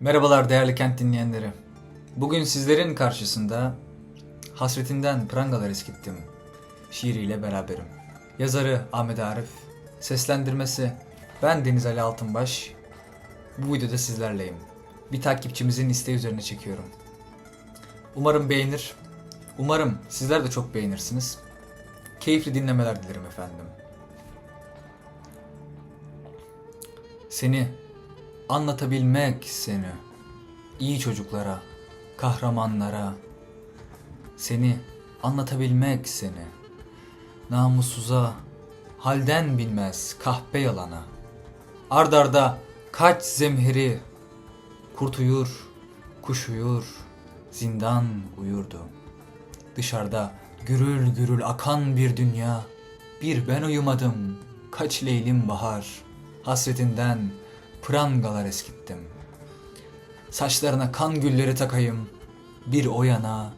Merhabalar değerli kent dinleyenleri. Bugün sizlerin karşısında Hasretinden Prangalar Eskittim şiiriyle beraberim. Yazarı Ahmet Arif, seslendirmesi ben Deniz Ali Altınbaş. Bu videoda sizlerleyim. Bir takipçimizin isteği üzerine çekiyorum. Umarım beğenir. Umarım sizler de çok beğenirsiniz. Keyifli dinlemeler dilerim efendim. Seni anlatabilmek seni. İyi çocuklara, kahramanlara. Seni anlatabilmek seni. Namussuza halden bilmez kahpe yalana. Ardarda kaç zemheri kurt uyur kuş uyur zindan uyurdu. Dışarıda gürül gürül akan bir dünya. Bir ben uyumadım kaç leylim bahar. Hasretinden prangalar eskittim Saçlarına kan gülleri takayım. Bir o yana,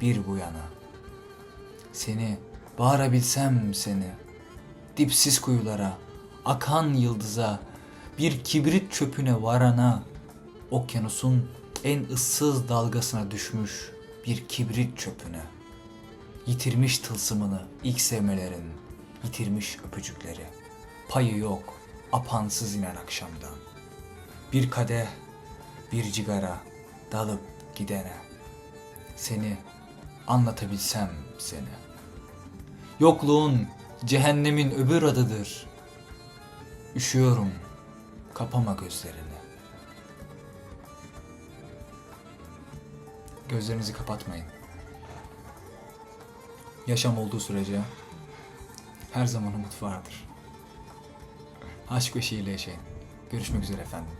bir bu yana. Seni bağırabilsem seni. Dipsiz kuyulara, akan yıldıza, bir kibrit çöpüne varana, okyanusun en ıssız dalgasına düşmüş bir kibrit çöpüne. Yitirmiş tılsımını ilk sevmelerin, yitirmiş öpücükleri. Payı yok, apansız inen akşamdan. Bir kadeh bir cigara dalıp gidene seni anlatabilsem seni. Yokluğun cehennemin öbür adıdır. Üşüyorum, kapama gözlerini. Gözlerinizi kapatmayın. Yaşam olduğu sürece her zaman umut vardır. Aşk ve şiirle yaşayın. Görüşmek üzere efendim.